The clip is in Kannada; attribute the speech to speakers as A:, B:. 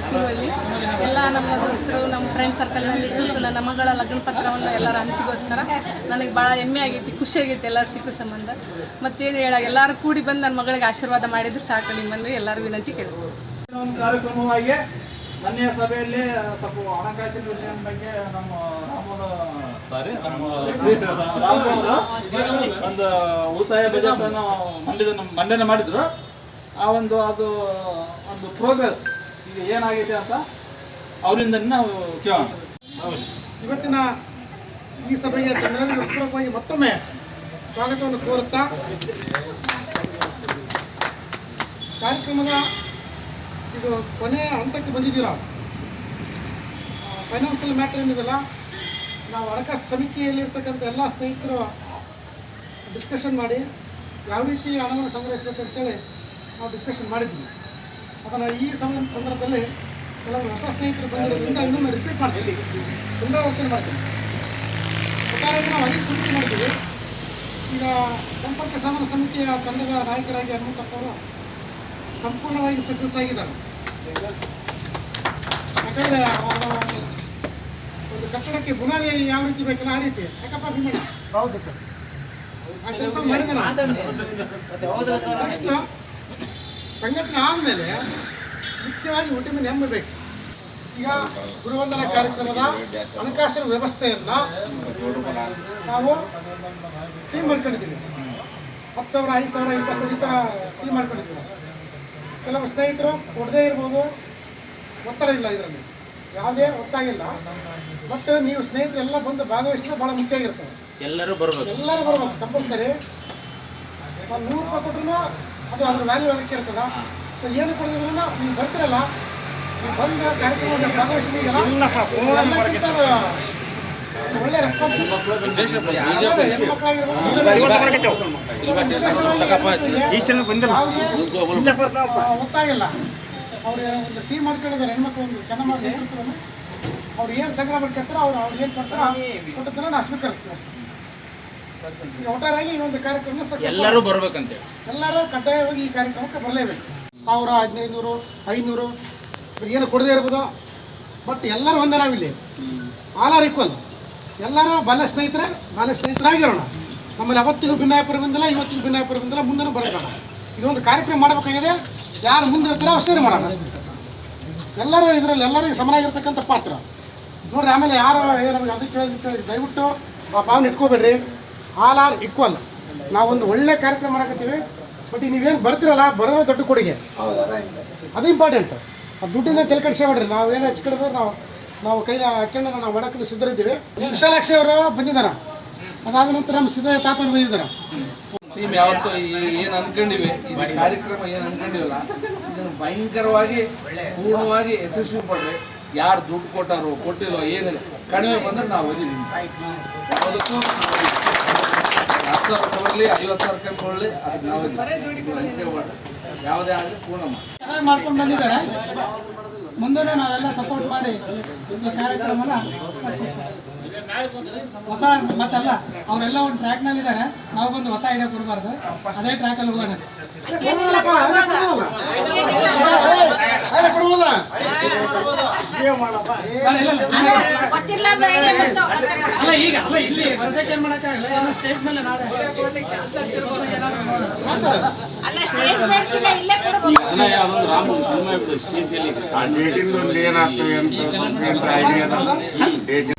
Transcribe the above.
A: ಸ್ಕೂಲಲ್ಲಿ ಎಲ್ಲ ನಮ್ಮ ದೋಸ್ತರು, ನಮ್ಮ ಫ್ರೆಂಡ್ ಸರ್ಕಲ್ನಲ್ಲಿ ಕೂತು ನನ್ನ ಮಗಳ ಲಗ್ನ ಪತ್ರವನ್ನು ಎಲ್ಲರ ಹಂಚಿಗೋಸ್ಕರ ನನಗೆ ಭಾಳ ಹೆಮ್ಮೆ ಆಗೈತಿ ಖುಷಿಯಾಗೈತಿ ಎಲ್ಲರೂ ಸಿಕ್ಕ ಸಂಬಂಧ. ಮತ್ತೇನು ಹೇಳ ಎಲ್ಲರೂ ಕೂಡಿ ಬಂದು ನನ್ನ ಮಗಳಿಗೆ ಆಶೀರ್ವಾದ ಮಾಡಿದ್ರೆ ಸಾಕು ನಿಮ್ಮನ್ನು ಎಲ್ಲರೂ ವಿನಂತಿ ಕೇಳ್ಬೋದು
B: ಕಾರ್ಯಕ್ರಮವಾಗಿ ಸಭೆಯಲ್ಲಿ ಸ್ವಲ್ಪ ಹಣಕಾಸಿನ ಬಗ್ಗೆ ನಮ್ಮ ರಾಮೋರು ಸಾರಿ ನಮ್ಮ ಒಂದು ಉಳಿತಾಯ ಬಜೆಟ್ ಮಂಡನೆ ಮಾಡಿದ್ರು. ಆ ಒಂದು, ಅದು ಒಂದು ಪ್ರೋಗ್ರೆಸ್ ಈಗ ಏನಾಗಿದೆ ಅಂತ ಅವರಿಂದ ನಾವು ಕೇಳೋಣ.
C: ಇವತ್ತಿನ ಈ ಸಭೆಗೆ ಹೃತ್ಪೂರ್ವಕವಾಗಿ ಮತ್ತೊಮ್ಮೆ ಸ್ವಾಗತವನ್ನು ಕೋರುತ್ತಾ, ಕಾರ್ಯಕ್ರಮದ ಇದು ಕೊನೆಯ ಹಂತಕ್ಕೆ ಬಂದಿದ್ದೀರಾ? ಫೈನಾನ್ಸಿಯಲ್ ಮ್ಯಾಟ್ರ್ ಏನಿದೆಲ್ಲ? ನಾವು ಹಣಕಾಸು ಸಮಿತಿಯಲ್ಲಿರ್ತಕ್ಕಂಥ ಎಲ್ಲ ಸ್ನೇಹಿತರು ಡಿಸ್ಕಷನ್ ಮಾಡಿ, ಯಾವ ರೀತಿ ಹಣವನ್ನು ಸಂಗ್ರಹಿಸಬೇಕು ಅಂತೇಳಿ ನಾವು ಡಿಸ್ಕಷನ್ ಮಾಡಿದ್ವಿ. ಅದನ್ನು ಈ ಸಮ ಸಂದರ್ಭದಲ್ಲಿ ಕೆಲವರು ಹೊಸ ಸ್ನೇಹಿತರು ಬಂದಿರೋದ್ರಿಂದ ಇನ್ನೊಮ್ಮೆ ರಿಪೀಟ್ ಮಾಡ್ತೀವಿ. ಪುನರಾವರ್ತನೆ ಮಾಡ್ತೀವಿ ಒಟ್ಟಾರೆಯಾಗಿ ನಾವು ಐದು ಸಮಿತಿ ಮಾಡಿದ್ದೀವಿ ಈಗ ಸಂಪರ್ಕ ಸಾಧನ ಸಮಿತಿಯ ತಂಡದ ನಾಯಕರಾಗಿ ಹನುಮಂತಪ್ಪವರು ಸಂಪೂರ್ಣವಾಗಿ ಸಕ್ಸಸ್ ಆಗಿದ್ದಾರೆ. ಯಾಕಂದರೆ ಅವರ ಒಂದು ಕಟ್ಟಡಕ್ಕೆ ಬುನಾದಿ ಯಾವ ರೀತಿ ಬೇಕಲ್ಲ ಆ ರೀತಿ. ಯಾಕಪ್ಪ ಅಭಿಮಾನಿ? ಹೌದು ಸರ್. ಆ ಕೆಲಸ ಮಾಡಿದ್ದಾನೆ ನೆಕ್ಸ್ಟ್ ಸಂಘಟನೆ ಆದಮೇಲೆ ಮುಖ್ಯವಾಗಿ ಒಟ್ಟಿಗೆ ನೆಮ್ಮಬೇಕು ಈಗ ಗುರುವಂದನ ಕಾರ್ಯಕ್ರಮದ ಹಣಕಾಸಿನ ವ್ಯವಸ್ಥೆಯನ್ನು ನಾವು ಟೀಮ್ ಮಾಡ್ಕೊಂಡಿದ್ದೀವಿ. ಹತ್ತು ಸಾವಿರ ಐದು ಸಾವಿರ ಇಪ್ಪತ್ತು ಸಾವಿರ ಈ ಥರ ಟೀಮ್ ಮಾಡ್ಕೊಂಡಿದ್ದೀವಿ. ಕೆಲವು ಸ್ನೇಹಿತರು ಕೊಡದೇ ಇರ್ಬೋದು ಒತ್ತಡ ಇಲ್ಲ ಇದರಲ್ಲಿ. ಯಾವುದೇ ಒತ್ತಾಗಿಲ್ಲ. ಬಟ್ ನೀವು ಸ್ನೇಹಿತರೆಲ್ಲ ಬಂದು ಭಾಗವಹಿಸಿದ್ರೆ ಭಾಳ ಮುಖ್ಯ ಆಗಿರ್ತದೆ
B: ಎಲ್ಲರೂ ಬರ್ಬೇಕು.
C: ಎಲ್ಲರೂ ಬರ್ಬೇಕು ಕಂಪಲ್ಸರಿ. ನೂರು ರೂಪಾಯಿ ಕೊಟ್ರು ಅದು ಅದ್ರ ವ್ಯಾಲ್ಯೂ ಅದಕ್ಕೆ ಇರ್ತದ. ಸೊ ಏನು ಕೊಡಿದ್ರು ನೀವು ಬರ್ತಿರಲ್ಲ ನೀವು ಬಂದ ಕಾರ್ಯಕ್ರಮದಲ್ಲಿ ಭಾಗವಹಿಸಿದೀಗಲ್ಲ ಎಲ್ಲಕ್ಕಿಂತ ಒಳ್ಳೆ ರೆಸ್ಪಾನ್ಸ್ ಗೊತ್ತಾಗಿಲ್ಲ. ಅವ್ರು ಒಂದು ಟೀಮ್ ಮಾಡ್ಕೊಂಡಿದ್ದಾರೆ ಹೆಣ್ಮಕ್ಳು ಒಂದು ಚೆನ್ನಾಗಿ ಅವ್ರು ಏನು ಸಂಗ್ರಹ ಮಾಡ್ಕೊತಾರೆ ಅವ್ರು ಅವ್ರು ಏನು ಕೊಡ್ತಾರೆ ಕೊಟ್ಟಿದ್ರೆ ನಾವು ಸ್ವೀಕರಿಸ್ತೀವಿ ಅಷ್ಟೇ. ಈಗ ಒಟ್ಟಾರೆಯಾಗಿ ಈ ಒಂದು ಕಾರ್ಯಕ್ರಮ
B: ಎಲ್ಲರೂ ಬರ್ಬೇಕಂತೆ
C: ಎಲ್ಲರೂ ಕಡ್ಡಾಯವಾಗಿ ಈ ಕಾರ್ಯಕ್ರಮಕ್ಕೆ ಬರಲೇಬೇಕು. ಸಾವಿರ ಹದಿನೈದು ನೂರು ಐನೂರು ಏನು ಕೊಡದೇ ಇರ್ಬೋದು. ಬಟ್ ಎಲ್ಲರೂ ಒಂದೇ ನಾವಿಲ್ಲಿ. ಆಲ್ ಆರ್ ಈಕ್ವಲ್ ಎಲ್ಲರೂ ಬಾಲ್ಯ ಸ್ನೇಹಿತರೆ ಬಾಲ್ಯ ಸ್ನೇಹಿತರಾಗಿರೋಣ. ನಮ್ಮಲ್ಲಿ ಅವತ್ತಿಗೂ ಭಿನ್ನಾಯಪುರ ಬಂದಿಲ್ಲ ಇವತ್ತಿಗೂ ಭಿನ್ನಾಯಪುರ ಬಂದಿಲ್ಲ ಮುಂದೆನೂ ಬರಬೇಕಲ್ಲ ಇದೊಂದು ಕಾರ್ಯಕ್ರಮ ಮಾಡಬೇಕಾಗಿದೆ. ಯಾರು ಮುಂದೆ ಇರ್ತಾರೆ ಅವ್ರು ಸೇರಿ ಮಾಡೋಣ. ಅಷ್ಟೇ ಎಲ್ಲರೂ ಇದರಲ್ಲಿ ಎಲ್ಲರಿಗೂ ಸಮನಾಗಿರ್ತಕ್ಕಂಥ ಪಾತ್ರ. ನೋಡ್ರಿ ಆಮೇಲೆ ಯಾರು ಏನು ಅದಕ್ಕೆ ದಯವಿಟ್ಟು ಆ ಭಾವನೆ ಇಟ್ಕೋಬೇಡ್ರಿ. ಆಲ್ ಆರ್ ಈಕ್ವಲ್ ನಾವೊಂದು ಒಳ್ಳೆ ಕಾರ್ಯಕ್ರಮ ಮಾಡಕತ್ತೀವಿ. ಬಟ್ ಈಗ ನೀವೇನು ಬರ್ತಿರಲ್ಲ ಬರೋದೇ ದೊಡ್ಡ ಕೊಡುಗೆ. ಅದು ಇಂಪಾರ್ಟೆಂಟ್ ಆ ದುಡ್ಡಿಂದ ತಲೆ ಕೆಡಿಸ್ಕೊಬೇಡ್ರಿ ನಾವು ಏನು ಹೆಚ್ಚು ಕಡಿಮೆ ನಾವು ನಾವು ಕೈ ಹಾಕೊಂಡು ನಾವು ಮಾಡಕ್ಕೆ ಸಿದ್ಧರಿದ್ದೀವಿ ವಿಶಾಲಾಕ್ಷಿ ಅವರು ಬಂದಿದ್ದಾರೆ. ಅದಾದ ನಂತರ ನಮ್ಮ ಸಿದ್ಧ ತಾತನ ಬಂದಿದ್ದಾರೆ.
D: ಟೀಮ್ ಯಾವತ್ತು ಏನು ಅನ್ಕೊಂಡಿವಿ? ಈ ಕಾರ್ಯಕ್ರಮ ಏನು ಅನ್ಕೊಂಡಿವಲ್ಲ ಇದನ್ನು ಭಯಂಕರವಾಗಿ ಪೂರ್ಣವಾಗಿ ಯಶಸ್ವಿ ಪಡ್ರಿ ಯಾರು ದುಡ್ಡು ಕೊಟ್ಟಾರೋ ಕೊಟ್ಟಿಲ್ಲೋ ಏನಿಲ್ಲ. ಕಡಿಮೆ ಬಂದ್ರೆ ನಾವು ಓದಿದ್ದೀವಿ. ಯಾವುದಕ್ಕೂ ಹತ್ತು ಸಾವಿರ ಕೊಡಲಿ, ಐವತ್ತು ಸಾವಿರ ಕಟ್ಕೊಳ್ಳಿ ಅದಕ್ಕೆ ನಾವು ಯಾವುದೇ ಆಗಲಿ ಪೂರ್ಣ ಮಾಡಿ
C: ಮಾಡ್ಕೊಂಡು ಬಂದಿದ್ದಾರೆ. ಮುಂದೆ ನಾವೆಲ್ಲ ಸಪೋರ್ಟ್ ಮಾಡಿ ಕಾರ್ಯಕ್ರಮನ ಸಕ್ಸಸ್ ಹೊಸ ಮತ್ತಲ್ಲ ಅವರೆಲ್ಲ ಒಂದು ಟ್ರ್ಯಾಕ್ನಲ್ಲಿ ಇದ್ದಾರೆ ನಾವು ಒಂದು ಹೊಸ ಐಡಿಯಾ ಕೊಡಬಾರ್ದು. ಅದೇ
E: ಟ್ರ್ಯಾಕ್ ಅಲ್ಲಿ ಹೋಗೋಣ.
C: ಅಲ್ಲ ಈಗ ಅಲ್ಲ ಇಲ್ಲಿ ಸದ್ಯಕ್ಕೆ ಏನ್ ಮಾಡಕ್ಕಾಗಲ್ಲ ಸ್ಟೇಜ್ ಮೇಲೆ ನಾಳೆ.
E: ಅಲ್ಲ ಸ್ಟೇಜ್ ಬೇಡ್ಕಿಲ್ಲ ಇಲ್ಲೇ ಕೊಡ್ಬೇಕು
B: ಸ್ಟೇಜ್
F: ಆ ಡೇಟಿಂದ ಒಂದು ಏನಾಗ್ತದೆ ಅಂತ ಸ್ವಲ್ಪ ಐಡಿಯಾ